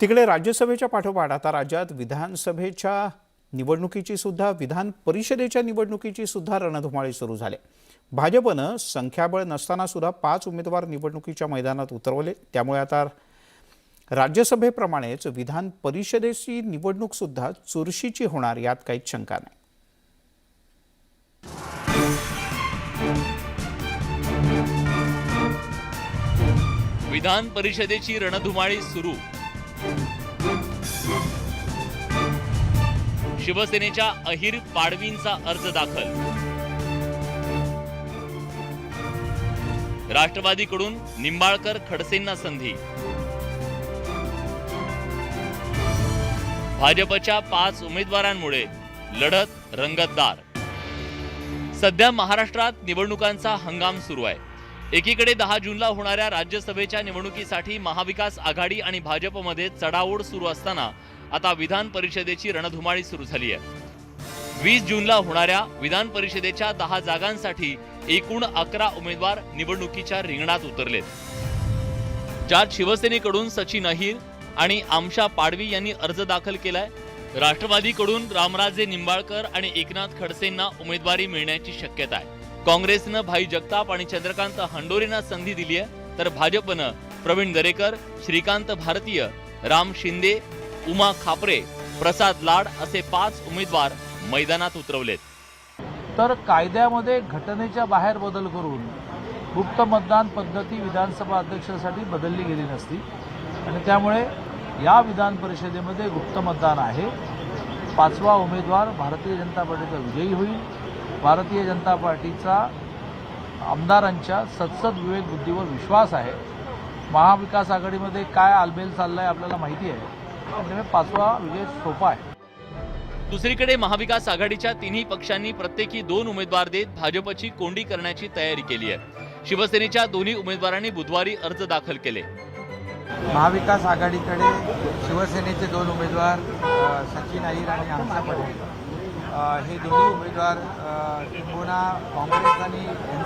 तिकडे राज्यसभेच्या पाठोपाठ आता राज्यात विधानसभेच्या निवडणुकीची सुद्धा विधान परिषदेच्या निवडणुकीची सुद्धा रणधुमाळी सुरू झाली. भाजपनं संख्याबळ नसताना सुद्धा पाच उमेदवार निवडणुकीच्या मैदानात उतरवले. त्यामुळे आता राज्यसभेप्रमाणेच विधान परिषदेची निवडणूक सुद्धा चुरशीची होणार यात काहीच शंका नाही. विधान परिषदेची रणधुमाळी सुरू. शिवसेनेच्या अहिर पाडवींचा अर्ज दाखल. राष्ट्रवादीकडून निंबाळकर खडसेंना संधी. भाजपच्या पाच उमेदवारांमुळे लढत रंगतदार. सध्या महाराष्ट्रात निवडणुकांचा हंगाम सुरू आहे. एकीकडे दहा जूनला होणाऱ्या राज्यसभेच्या निवडणुकीसाठी महाविकास आघाडी आणि भाजपमध्ये चढाओढ सुरू असताना आता विधान परिषदेची रणधुमाळी सुरू झाली आहे. वीस जूनला होणाऱ्या विधान परिषदेच्या दहा जागांसाठी एकूण अकरा उमेदवार निवडणुकीच्या रिंगणात उतरलेत. ज्यात शिवसेनेकडून सचिन अहिर आणि आमशा पाडवी यांनी अर्ज दाखल केलाय. राष्ट्रवादीकडून रामराजे निंबाळकर आणि एकनाथ खडसेंना उमेदवारी मिळण्याची शक्यता आहे. काँग्रेसनं भाई जगताप आणि चंद्रकांत हंडोरींना संधी दिली आहे तर भाजपनं प्रवीण दरेकर श्रीकांत भारतीय राम शिंदे उमा खापरे प्रसाद लाड असे पाच उमेदवार मैदानात उतरवलेत. तर कायद्यामध्ये घटनेच्या बाहेर बदल करून गुप्त मतदान पद्धती विधानसभा अध्यक्षासाठी बदलली गेली नसती. आणि त्यामुळे या विधान परिषदेमध्ये गुप्त मतदान आहे. पाचवा उमेदवार भारतीय जनता पार्टीचा विजयी होईल. भारतीय जनता पार्टीचा आमदारांच्या सत्सद विवेक बुद्धीवर विश्वास आहे. महाविकास आघाडीमध्ये काय आलबेल चालला आहे आपल्याला माहिती आहे. त्यामुळे पाचवा विजय सोपा आहे. दुसरीकडे महाविकास आघाडीच्या तिन्ही पक्षांनी प्रत्येकी दोन उमेदवार देत भाजपची कोंडी करण्याची तयारी केली आहे. शिवसेनेच्या दोन्ही उमेदवारांनी बुधवारी अर्ज दाखल केले. महाविकास आघाडीकडे शिवसेनेचे दोन उमेदवार सचिन अहिर आणि आमचा पटेल. हे दोन्ही उमेदवार अ, काँग्रेस आणि